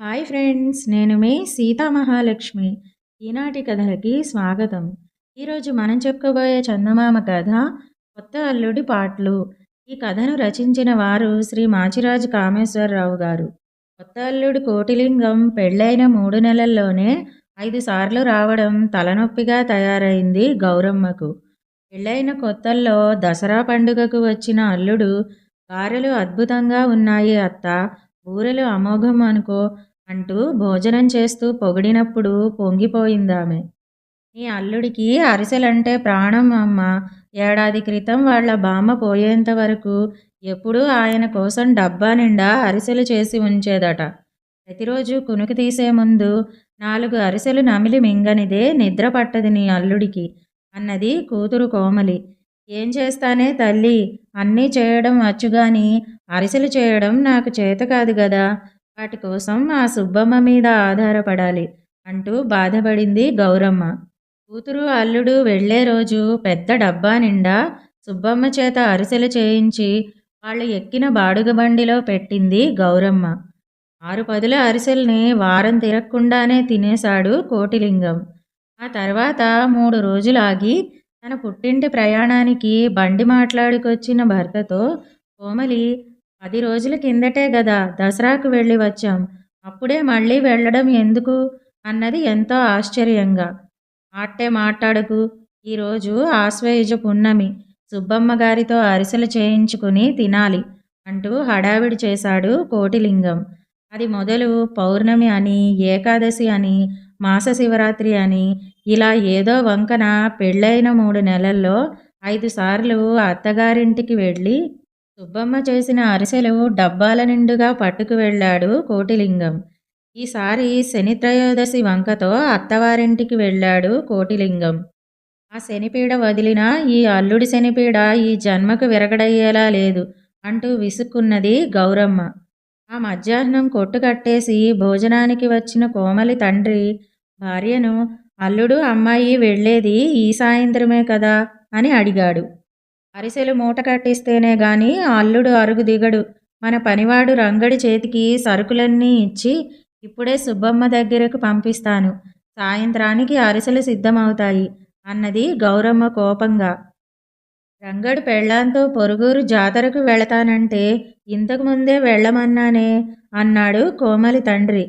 Hi friends నేను మీ సీతా మహాలక్ష్మి. ఈనాటి కథలకి స్వాగతం. ఈరోజు మనం చెప్పుకోబోయే చందమామ కథ కొత్త అల్లుడి పాటలు. ఈ కథను రచించిన వారు శ్రీ మాచిరాజు కామేశ్వరరావు గారు. కొత్త అల్లుడు కోటిలింగం పెళ్ళైన మూడు నెలల్లోనే ఐదు సార్లు రావడం తలనొప్పిగా తయారైంది గౌరమ్మకు. పెళ్ళైన కొత్తల్లో దసరా పండుగకు వచ్చిన అల్లుడు గారెలు అద్భుతంగా ఉన్నాయి అత్త. బూరెలు అమోఘం అనుకో అంటూ భోజనం చేస్తూ పొగిడినప్పుడు పొంగిపోయిందామె. నీ అల్లుడికి అరిసెలంటే ప్రాణం అమ్మ. ఏడాది క్రితం వాళ్ళ బామ్మ పోయేంత వరకు ఎప్పుడూ ఆయన కోసం డబ్బా నిండా అరిసెలు చేసి ఉంచేదట. ప్రతిరోజు కునుకు తీసే ముందు నాలుగు అరిసెలు నమిలి మింగనిదే నిద్ర పట్టది నీ అల్లుడికి అన్నది కూతురు కోమలి. ఏం చేస్తానే తల్లి? అన్నీ చేయడం వచ్చుగాని అరిసెలు చేయడం నాకు చేత కాదు గదా. వాటి కోసం ఆ సుబ్బమ్మ మీద ఆధారపడాలి అంటూ బాధపడింది గౌరమ్మ. కూతురు అల్లుడు వెళ్ళే రోజు పెద్ద డబ్బా నిండా సుబ్బమ్మ చేత అరిసెలు చేయించి వాళ్ళు ఎక్కిన బాడుగ బండిలో పెట్టింది గౌరమ్మ. ఆరు పదుల అరిసెల్ని వారం తిరగకుండానే తినేశాడు కోటిలింగం. ఆ తర్వాత మూడు రోజులాగి తన పుట్టింటి ప్రయాణానికి బండి మాట్లాడుకొచ్చిన భర్తతో కోమలి పది రోజుల కిందటే గదా దసరాకు వెళ్ళి వచ్చాం. అప్పుడే మళ్ళీ వెళ్ళడం ఎందుకు? అన్నది ఎంతో ఆశ్చర్యంగా. ఆట్టే మాట్లాడకు. ఈరోజు ఆశ్వయుజ పున్నమి. సుబ్బమ్మ గారితో అరిసెలు చేయించుకుని తినాలి అంటూ హడావిడి చేశాడు కోటిలింగం. అది మొదలు పౌర్ణమి అని ఏకాదశి అని మాస శివరాత్రి అని ఇలా ఏదో వంకన పెళ్ళైన మూడు నెలల్లో ఐదు సార్లు అత్తగారింటికి వెళ్ళి సుబ్బమ్మ చేసిన అరిసెలు డబ్బాల నిండుగా పట్టుకు వెళ్ళాడు కోటిలింగం. ఈసారి శని త్రయోదశి వంకతో అత్తవారింటికి వెళ్ళాడు కోటిలింగం. ఆ శనిపీడ వదిలిన ఈ అల్లుడి శనిపీడ ఈ జన్మకు విరగడయ్యేలా లేదు అంటూ విసుక్కున్నది గౌరమ్మ. ఆ మధ్యాహ్నం కొట్టు కట్టేసి భోజనానికి వచ్చిన కోమలి తండ్రి భార్యను అల్లుడు అమ్మాయి వెళ్ళేది ఈ సాయంత్రమే కదా అని అడిగాడు. అరిసెలు మూట కట్టిస్తేనే గాని అల్లుడు అరుగు దిగడు. మన పనివాడు రంగడి చేతికి సరుకులన్నీ ఇచ్చి ఇప్పుడే సుబ్బమ్మ దగ్గరకు పంపిస్తాను. సాయంత్రానికి అరిసెలు సిద్ధమవుతాయి అన్నది గౌరమ్మ కోపంగా. రంగడు పెళ్ళాంతో పొరుగురు జాతరకు వెళతానంటే ఇంతకుముందే వెళ్ళమన్నానే అన్నాడు కోమలి తండ్రి.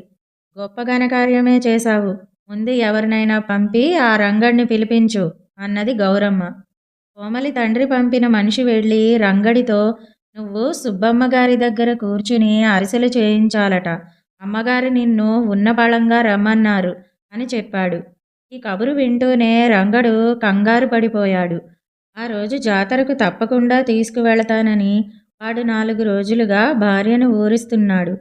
గొప్ప ఘనకార్యమే చేశావు. ముందు ఎవరినైనా పంపి ఆ రంగడిని పిలిపించు అన్నది గౌరమ్మ. కోమలి తండ్రి పంపిన మనిషి వెళ్ళి రంగడితో నువ్వు సుబ్బమ్మ గారి దగ్గర కూర్చుని అరిసెలు చేయించాలట. అమ్మగారు నిన్ను ఉన్నపళంగా రమ్మన్నారు అని చెప్పాడు. ఈ కబురు వింటూనే రంగడు కంగారు పడిపోయాడు. ఆ రోజు జాతరకు తప్పకుండా తీసుకువెళతానని వాడు నాలుగు రోజులుగా భార్యను ఊరిస్తున్నాడు.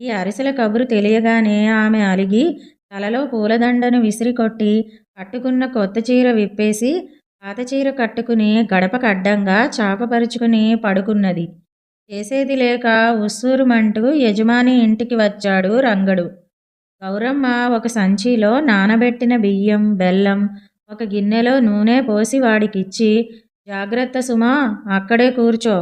ఈ అరిసెల కబురు తెలియగానే ఆమె అలిగి తలలో పూలదండను విసిరికొట్టి కట్టుకున్న కొత్త చీర విప్పేసి పాత చీర కట్టుకుని గడపకు అడ్డంగా చాపపరుచుకుని పడుకున్నది. చేసేది లేక ఉస్సూరుమంటూ యజమాని ఇంటికి వచ్చాడు రంగడు. గౌరమ్మ ఒక సంచిలో నానబెట్టిన బియ్యం బెల్లం ఒక గిన్నెలో నూనె పోసి వాడికిచ్చి జాగ్రత్త సుమా అక్కడే కూర్చో.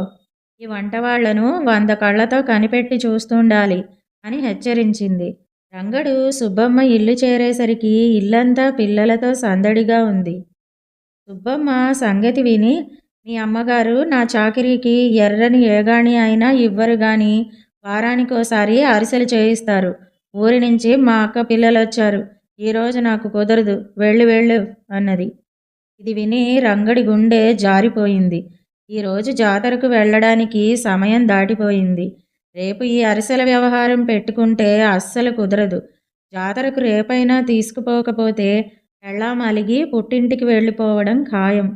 ఈ వంటవాళ్ళను వంద కళ్ళతో కనిపెట్టి చూస్తుండాలి అని హెచ్చరించింది. రంగడు సుబ్బమ్మ ఇల్లు చేరేసరికి ఇల్లంతా పిల్లలతో సందడిగా ఉంది. సుబ్బమ్మ సంగతి విని మీ అమ్మగారు నా చాకరీకి ఎర్రని ఏగాణి అయినా ఇవ్వరు గాని వారానికోసారి అరిసెలు చేయిస్తారు. ఊరి నుంచి మా అక్క పిల్లలు వచ్చారు ఈరోజు నాకు కుదరదు. వెళ్ళు వెళ్ళు అన్నది. ఇది విని రంగడి గుండె జారిపోయింది. ఈరోజు జాతరకు వెళ్ళడానికి సమయం దాటిపోయింది. రేపు ఈ అరిసెల వ్యవహారం పెట్టుకుంటే అస్సలు కుదరదు. జాతరకు రేపైనా తీసుకుపోకపోతే పెళ్ళాం అలిగి పుట్టింటికి వెళ్ళిపోవడం ఖాయం.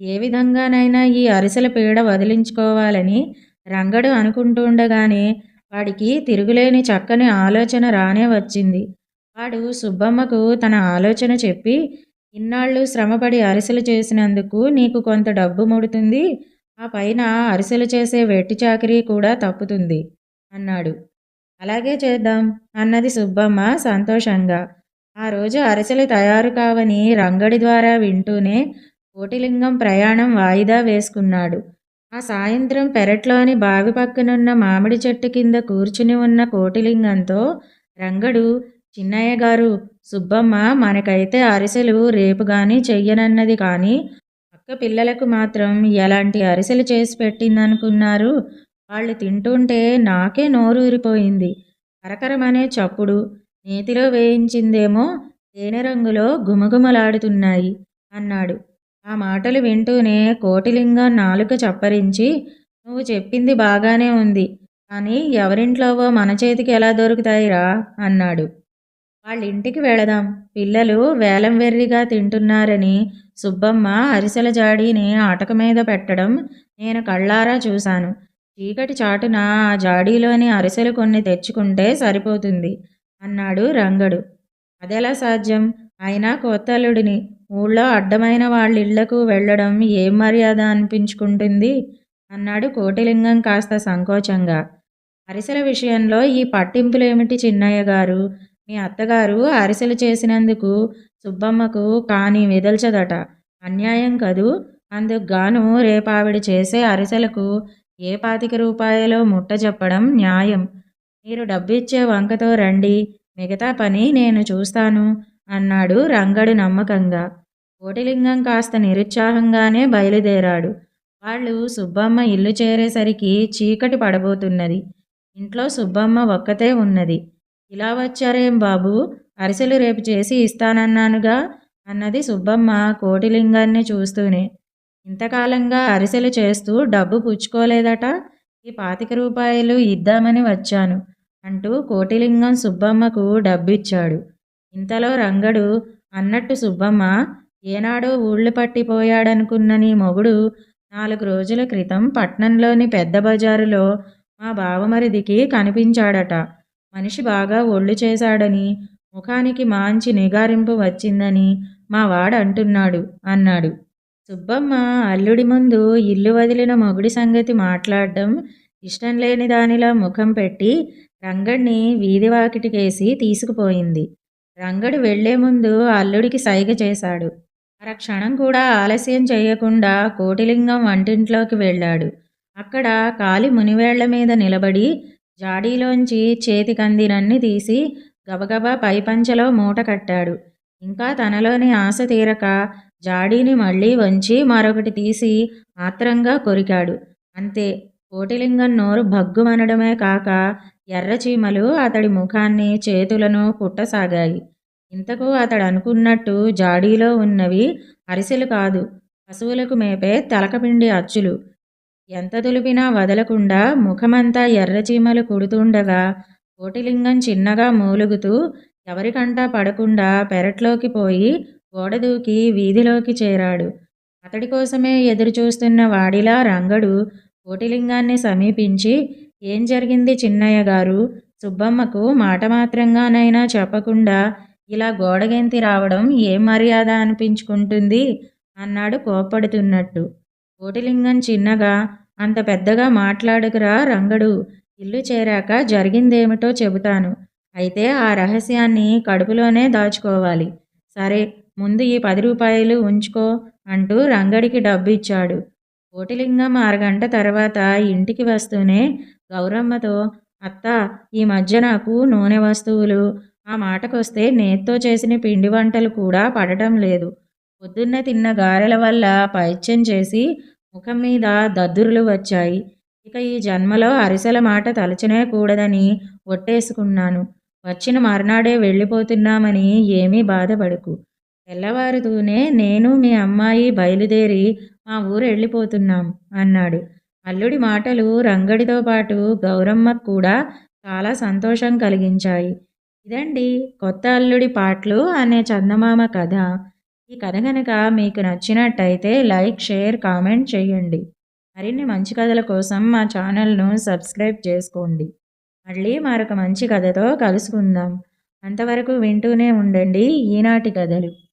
ఏ విధంగానైనా ఈ అరిసెల పీడ వదిలించుకోవాలని రంగడు అనుకుంటుండగానే వాడికి తిరుగులేని చక్కని ఆలోచన రానే వచ్చింది. వాడు సుబ్బమ్మకు తన ఆలోచన చెప్పి ఇన్నాళ్ళు శ్రమపడి అరిసెలు చేసినందుకు నీకు కొంత డబ్బు ముడుతుంది. ఆ పైన అరిసెలు చేసే వెట్టి చాకరీ కూడా తప్పుతుంది. అన్నాడు. అలాగే చేద్దాం అన్నది సుబ్బమ్మ సంతోషంగా. ఆ రోజు అరిసెలు తయారు కావని రంగడి ద్వారా వింటూనే కోటిలింగం ప్రయాణం వాయిదా వేసుకున్నాడు. ఆ సాయంత్రం పెరట్లోని బావి పక్కనున్న మామిడి చెట్టు కింద కూర్చుని ఉన్న కోటిలింగంతో రంగడు చిన్నయ్య గారు సుబ్బమ్మ మనకైతే అరిసెలు రేపు కానీ చెయ్యనన్నది కానీ అక్క పిల్లలకు మాత్రం ఎలాంటి అరిసెలు చేసి పెట్టిందనుకున్నారు? వాళ్ళు తింటుంటే నాకే నోరూరిపోయింది కరకరమనే చప్పుడు. నేతిలో వేయించిందేమో తేనె రంగులో గుమగుమలాడుతున్నాయి అన్నాడు. ఆ మాటలు వింటూనే కోటిలింగం నాలుక చప్పరించి నువ్వు చెప్పింది బాగానే ఉంది కానీ ఎవరింట్లోవో మన చేతికి ఎలా దొరుకుతాయిరా? అన్నాడు. వాళ్ళ ఇంటికి వెళదాం. పిల్లలు వేలం వెర్రిగా తింటున్నారని సుబ్బమ్మ అరిసెల జాడీని ఆటక మీద పెట్టడం నేను కళ్ళారా చూశాను. చీకటి చాటున ఆ జాడీలోని అరిసెలు కొన్ని తెచ్చుకుంటే సరిపోతుంది అన్నాడు రంగడు. అదెలా సాధ్యం? అయినా కొత్తల్లుడిని ఊళ్ళో అడ్డమైన వాళ్ళిళ్ళకు వెళ్ళడం ఏం మర్యాద అనిపించుకుంటుంది? అన్నాడు కోటిలింగం కాస్త సంకోచంగా. అరిసెల విషయంలో ఈ పట్టింపులేమిటి చిన్నయ్య గారు? మీ అత్తగారు అరిసెలు చేసినందుకు సుబ్బమ్మకు కాని విదల్చదట. అన్యాయం కదూ? అందుకు గాను రేపావిడ చేసే అరిసెలకు ఏ పాతిక రూపాయలో ముట్ట చెప్పడం న్యాయం? మీరు డబ్బిచ్చే వంకతో రండి. మిగతా పని నేను చూస్తాను అన్నాడు రంగడు నమ్మకంగా. కోటిలింగం కాస్త నిరుత్సాహంగానే బయలుదేరాడు. వాళ్ళు సుబ్బమ్మ ఇల్లు చేరేసరికి చీకటి పడబోతున్నది. ఇంట్లో సుబ్బమ్మ ఒక్కతే ఉన్నది. ఇలా వచ్చారేం బాబు? అరిసెలు రేపు చేసి ఇస్తానన్నానుగా అన్నది సుబ్బమ్మ కోటిలింగాన్ని చూస్తూనే. ఇంతకాలంగా అరిసెలు చేస్తూ డబ్బు పుచ్చుకోలేదట. ఈ పాతిక రూపాయలు ఇద్దామని వచ్చాను అంటూ కోటిలింగం సుబ్బమ్మకు డబ్బిచ్చాడు. ఇంతలో రంగడు అన్నట్టు సుబ్బమ్మ ఏనాడో ఊళ్ళు పట్టిపోయాడనుకున్న నీ మొగుడు నాలుగు రోజుల క్రితం పట్నంలోని పెద్ద బజారులో మా బావమరిదికి కనిపించాడట. మనిషి బాగా ఒళ్ళు చేశాడని ముఖానికి మాంచి నిగారింపు వచ్చిందని మా వాడు అంటున్నాడు అన్నాడు. సుబ్బమ్మ అల్లుడి ముందు ఇల్లు వదిలిన మొగుడి సంగతి మాట్లాడడం ఇష్టం లేని దానిలా ముఖం పెట్టి రంగడిని వీధి వాకిటికేసి తీసుకుపోయింది. రంగడు వెళ్ళే ముందు అల్లుడికి సైగ చేశాడు. అర క్షణం కూడా ఆలస్యం చేయకుండా కోటిలింగం వంటింట్లోకి వెళ్ళాడు. అక్కడ కాలి మునివేళ్ళ మీద నిలబడి జాడీలోంచి చేతికందినన్ని తీసి గబగబా పైపంచలో మూట కట్టాడు. ఇంకా తనలోని ఆశ తీరక జాడీని మళ్ళీ వంచి మరొకటి తీసి ఆత్రంగా కొరికాడు. అంతే. కోటిలింగం నోరు భగ్గుమనడమే కాక ఎర్రచీమలు అతడి ముఖాన్ని చేతులను పుట్టసాగాయి. ఇంతకు అతడు అనుకున్నట్టు జాడీలో ఉన్నవి అరిసెలు కాదు పశువులకు మేపే తలకపిండి అచ్చులు. ఎంత దులిపినా వదలకుండా ముఖమంతా ఎర్రచీమలు కుడుతుండగా కోటిలింగం చిన్నగా మూలుగుతూ ఎవరికంటా పడకుండా పెరట్లోకి పోయి గోడదూకి వీధిలోకి చేరాడు. అతడి కోసమే ఎదురుచూస్తున్న వాడిలా రంగడు కోటిలింగాన్ని సమీపించి ఏం జరిగింది చిన్నయ్య గారు? సుబ్బమ్మకు మాట మాత్రంగానైనా చెప్పకుండా ఇలా గోడగెంతి రావడం ఏం మర్యాద అనిపించుకుంటుంది? అన్నాడు కోప్పడుతున్నట్టు. కోటిలింగం చిన్నగా అంత పెద్దగా మాట్లాడుకురా రంగడు. ఇల్లు చేరాక జరిగిందేమిటో చెబుతాను. అయితే ఆ రహస్యాన్ని కడుపులోనే దాచుకోవాలి. సరే ముందు ఈ పది రూపాయలు ఉంచుకో అంటూ రంగడికి డబ్బు ఇచ్చాడు కోటిలింగం అరగంట తర్వాత ఇంటికి వస్తూనే గౌరమ్మతో అత్త ఈ మధ్య నాకు నూనె వస్తువులు. ఆ మాటకొస్తే నేత్తో చేసిన పిండి వంటలు కూడా పడటం లేదు. పొద్దున్న తిన్న గారెల వల్ల పైత్యం చేసి ముఖం మీద దద్దురులు వచ్చాయి. ఇక ఈ జన్మలో అరిసెల మాట తలచనే కూడదని ఒట్టేసుకున్నాను. వచ్చిన మర్నాడే వెళ్ళిపోతున్నామని ఏమీ బాధపడకు. తెల్లవారుతూనే నేను మీ అమ్మాయి బయలుదేరి మా ఊరు వెళ్ళిపోతున్నాం అన్నాడు. అల్లుడి మాటలు రంగడితో పాటు గౌరమ్మకు కూడా చాలా సంతోషం కలిగించాయి. ఇదండి కొత్త అల్లుడి పాటలు అనే చందమామ కథ. ఈ కథ కనుక మీకు నచ్చినట్టయితే లైక్ షేర్ కామెంట్ చేయండి. మరిన్ని మంచి కథల కోసం మా ఛానల్ను సబ్స్క్రైబ్ చేసుకోండి. మళ్ళీ మరొక మంచి కథతో కలుసుకుందాం. అంతవరకు వింటూనే ఉండండి ఈనాటి కథలు.